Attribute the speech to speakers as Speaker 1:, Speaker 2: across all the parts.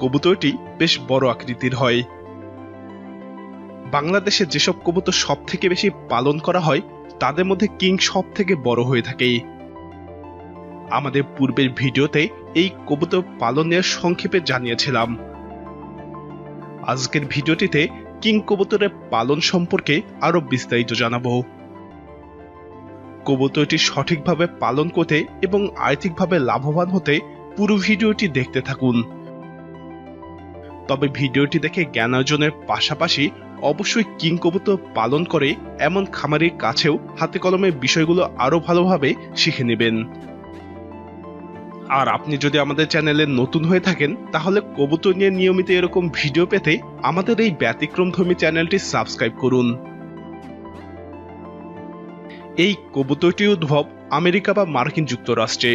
Speaker 1: কবুতরটি বেশ বড় আকৃতির হয়। বাংলাদেশে যেসব কবুতর সব থেকে বেশি পালন করা হয়, তাদের মধ্যে কিং সব থেকে বড় হয়ে থাকে। আমাদের পূর্বের ভিডিওতে এই কবুতর পালনের সংক্ষেপে জানিয়েছিলাম। আজকের ভিডিওটিতে কিং কবুতরের পালন সম্পর্কে আরও বিস্তারিত জানাব। কবুতরটি সঠিকভাবে পালন করতে এবং আর্থিকভাবে লাভবান হতে পুরো ভিডিওটি দেখতে থাকুন। তবে ভিডিওটি দেখে জ্ঞান অর্জনের পাশাপাশি অবশ্যই কিং কবুতর পালন করে এমন খামারের কাছেও হাতে কলমে বিষয়গুলো আরও ভালোভাবে শিখে নেবেন। আর আপনি যদি আমাদের চ্যানেলে নতুন হয়ে থাকেন, তাহলে কবুতর নিয়ে নিয়মিত এরকম ভিডিও পেতে আমাদের এই ব্যতিক্রমধর্মী চ্যানেলটি সাবস্ক্রাইব করুন। এই কবুতরটি উদ্ভব আমেরিকা বা মার্কিন যুক্তরাষ্ট্রে।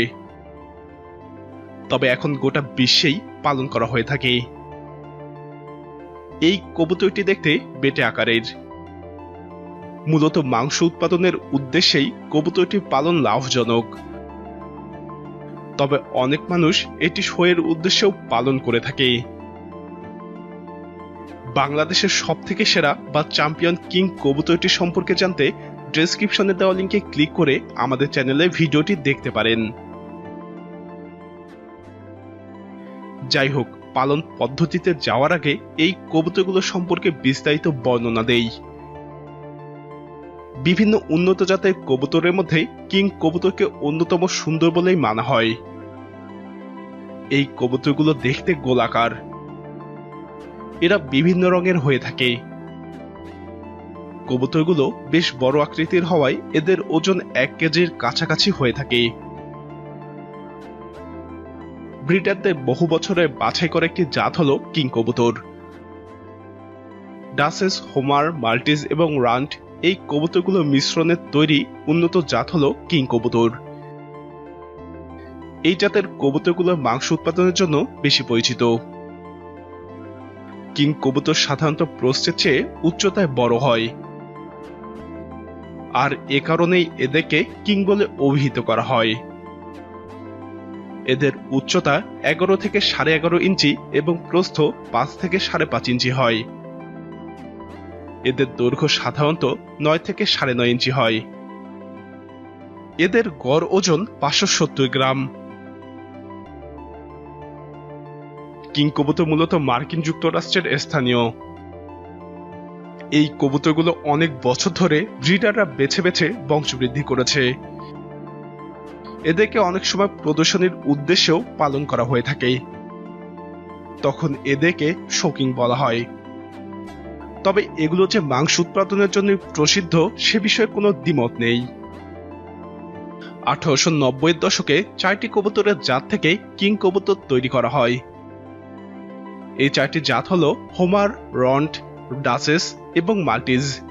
Speaker 1: তবে এখন গোটা বিশ্বেই পালন করা হয়ে থাকে। এই কবুতরটি দেখতে বেটে আকারের। মূলত মাংস উৎপাদনের উদ্দেশ্যেই কবুতরটি পালন লাভজনক। তবে অনেক মানুষ এটি শোয়ের উদ্দেশ্যেও পালন করে থাকে। বাংলাদেশের সব থেকে সেরা বা চ্যাম্পিয়ন কিং কবুতরটি সম্পর্কে জানতে ডেসক্রিপশনে দেওয়া লিঙ্কে ক্লিক করে আমাদের চ্যানেলে ভিডিওটি দেখতে পারেন। যাই হোক পালন পদ্ধতিতে যাওয়ার আগে এই কবুতরগুলো সম্পর্কে বিস্তারিত বর্ণনা দেই। বিভিন্ন উন্নত জাতের কবুতরের মধ্যে কিং কবুতরকে অন্যতম সুন্দর বলেই মানা হয়। এই কবুতরগুলো দেখতে গোলাকার। এরা বিভিন্ন রঙের হয়ে থাকে। কবুতরগুলো বেশ বড় আকৃতির হওয়ায় এদের ওজন এক কেজির কাছাকাছি হয়ে থাকে। ব্রিটারদের বহু বছরের বাছাই করা একটি জাত হল কিং কবুতর। ডাসেস, হোমার, মাল্টিজ এবং রান্ট এই কবুতরগুলো মিশ্রণের তৈরি উন্নত জাত হল কিং কবুতর। এই জাতের কবুতরগুলো মাংস উৎপাদনের জন্য বেশি পরিচিত। কিং কবুতর সাধারণত প্রস্থের চেয়ে উচ্চতায় বড় হয়। আর এ কারণেই এদেরকে কিং বলে অভিহিত করা হয়। এদের উচ্চতা এগারো থেকে সাড়ে এগারো ইঞ্চি এবং প্রস্থ পাঁচ থেকে সাড়ে পাঁচ ইঞ্চি হয়। এদের দৈর্ঘ্য সাধারণত নয় থেকে সাড়ে নয় ইঞ্চি হয়। এদের গড় ওজন পাঁচশো সত্তর গ্রাম। কিং কবুতর মূলত মার্কিন যুক্তরাষ্ট্রের স্থানীয়। এই কবুতরগুলো অনেক বছর ধরে ব্রিডাররা বেছে বেছে বংশবৃদ্ধি করেছে। এদেরকে অনেক সময় প্রদর্শনীর উদ্দেশ্যেও পালন করা হয়ে থাকে। তখন এদেরকে শোকিং বলা হয়। তবে এগুলো যে মাংস উৎপাদনের জন্য প্রসিদ্ধ, সে বিষয়ে কোনো দ্বিমত নেই। আঠারোশো নব্বইয়ের দশকে চারটি কবুতরের জাত থেকে কিং কবুতর তৈরি করা হয়। এই চারটি জাত হল হোমার, রন্ট, ডাসেস এবং মাল্টিজ।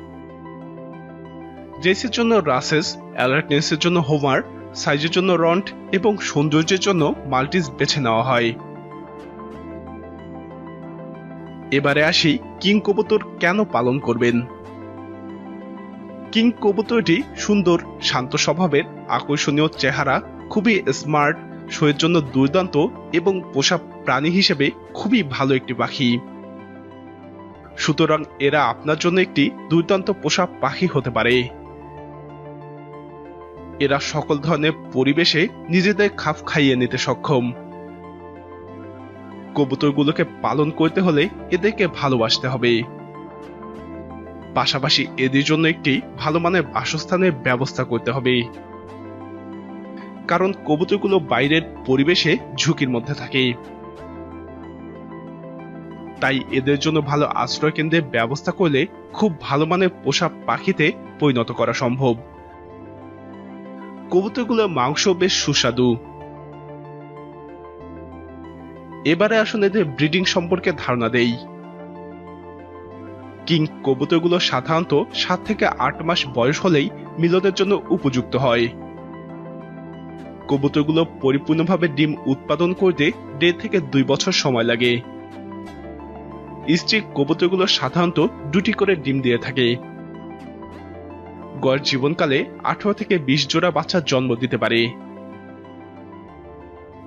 Speaker 1: জেসির জন্য রাসেস, অ্যালার্টনেসের জন্য হোমার সাইজের জন্য রন্ট এবং সৌন্দর্যের জন্য মাল্টিস বেছে নেওয়া হয়। এবারে আসি কিং কবুতর কেন পালন করবেন? কিং কবুতরটি সুন্দর, শান্ত স্বভাবের, আকর্ষণীয় চেহারা, খুবই স্মার্ট শোয়ের জন্য দুর্দান্ত এবং পোষা প্রাণী হিসেবে খুবই ভালো একটি পাখি। সুতরাং এরা আপনার জন্য একটি দুর্দান্ত পোষা পাখি হতে পারে। এরা সকল ধরনের পরিবেশে নিজেদের খাপ খাইয়ে নিতে সক্ষম। কবুতরগুলোকে পালন করতে হলে এদেরকে ভালোবাসতে হবে। পাশাপাশি এদের জন্য একটি ভালো মানের বাসস্থানের ব্যবস্থা করতে হবে। কারণ কবুতরগুলো বাইরের পরিবেশে ঝুঁকির মধ্যে থাকে। তাই এদের জন্য ভালো আশ্রয় কেন্দ্রের ব্যবস্থা করলে খুব ভালো মানের পোষা পাখিতে পরিণত করা সম্ভব। কবুতরগুলোর মাংস বেশ সুস্বাদু। এবারে আসুন এদের ব্রিডিং সম্পর্কে ধারণা দেই। কিং কবুতরগুলো সাধারণত সাত থেকে আট মাস বয়স হলেই মিলনের জন্য উপযুক্ত হয়। কবুতরগুলো পরিপূর্ণভাবে ডিম উৎপাদন করতে দেড় থেকে দুই বছর সময় লাগে। স্ত্রী কবুতরগুলো সাধারণত দুটি করে ডিম দিয়ে থাকে। গড় জীবনকালে আঠারো থেকে বিশ জোড়া বাচ্চার জন্ম দিতে পারে।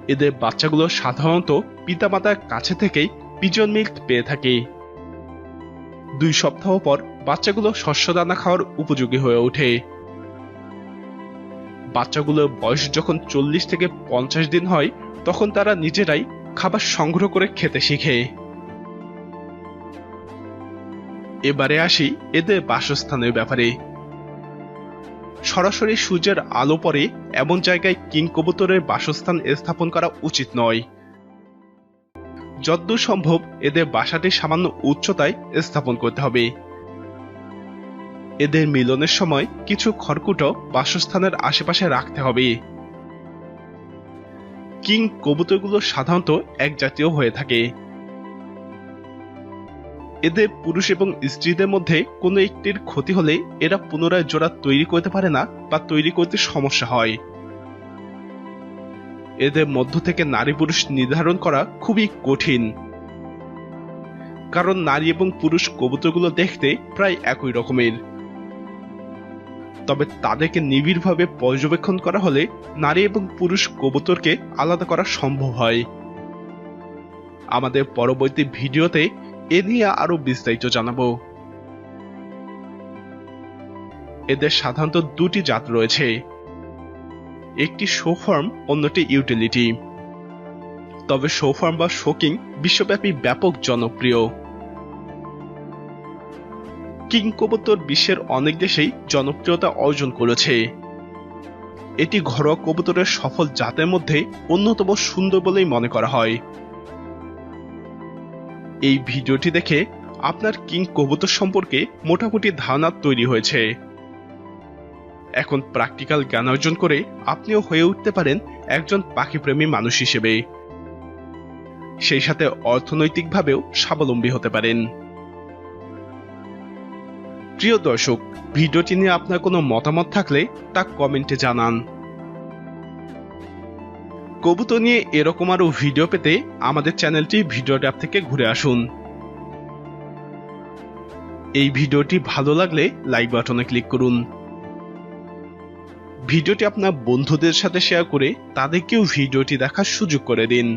Speaker 1: এদের বাচ্চাগুলো সাধারণত পিতামাতার কাছে থেকেই পিজন মিল্ক পেয়ে থাকে। দুই সপ্তাহ পর বাচ্চাগুলো শস্য দানা খাওয়ার উপযোগী হয়ে ওঠে। বাচ্চাগুলোর বয়স যখন চল্লিশ থেকে পঞ্চাশ দিন হয়, তখন তারা নিজেরাই খাবার সংগ্রহ করে খেতে শিখে। এবারে আসি এদের বাসস্থানের ব্যাপারে। সরাসরি সূর্যের আলো পড়ে এমন জায়গায় কিং কবুতরের বাসস্থান স্থাপন করা উচিত নয়। যদ্দূর সম্ভব এদের বাসাটি সামান্য উচ্চতায় স্থাপন করতে হবে। এদের মিলনের সময় কিছু খড়কুটো বাসস্থানের আশেপাশে রাখতে হবে। কিং কবুতরগুলো সাধারণত এক জাতীয় হয়ে থাকে। এদের পুরুষ এবং স্ত্রীদের মধ্যে কোনো একটির ক্ষতি হলে এরা পুনরায় জোড়া তৈরি করতে পারে না বা তৈরি করতে সমস্যা হয়। এদের মধ্য থেকে নারী পুরুষ নির্ধারণ করা খুবই কঠিন। কারণ নারী এবং পুরুষ কবুতরগুলো দেখতে প্রায় একই রকমের। তবে তাদেরকে নিবিড়ভাবে পর্যবেক্ষণ করা হলে নারী এবং পুরুষ কবুতরকে আলাদা করা সম্ভব হয়। আমাদের পরবর্তী ভিডিওতে এ নিয়ে আরও বিস্তারিত জানাব। এদের সাধারণত দুটি জাত রয়েছে। একটি শোফর্ম, অন্যটি ইউটিলিটি। তবে শোফর্ম বা শোকিং বিশ্বব্যাপী ব্যাপক জনপ্রিয়। কিং কবুতর বিশ্বের অনেক দেশেই জনপ্রিয়তা অর্জন করেছে। এটি ঘরোয়া কবুতরের সফল জাতের মধ্যে অন্যতম সুন্দর বলেই মনে করা হয়। এই ভিডিওটি দেখে আপনার কিং কবুতর সম্পর্কে মোটামুটি ধারণা তৈরি হয়েছে। এখন প্র্যাকটিক্যাল জ্ঞান অর্জন করে আপনিও হয়ে উঠতে পারেন একজন পাখিপ্রেমী মানুষ হিসেবে। সেই সাথে অর্থনৈতিকভাবেও স্বাবলম্বী হতে পারেন। প্রিয় দর্শক, ভিডিওটি নিয়ে আপনার কোনো মতামত থাকলে তা কমেন্টে জানান। কবুতর নিয়ে এরকম আরও ভিডিও পেতে আমাদের চ্যানেলটি ভিডিও ট্যাব থেকে ঘুরে আসুন। এই ভিডিওটি ভালো লাগলে লাইক বাটনে ক্লিক করুন। ভিডিওটি আপনার বন্ধুদের সাথে শেয়ার করে তাদেরকেও ভিডিওটি দেখার সুযোগ করে দিন।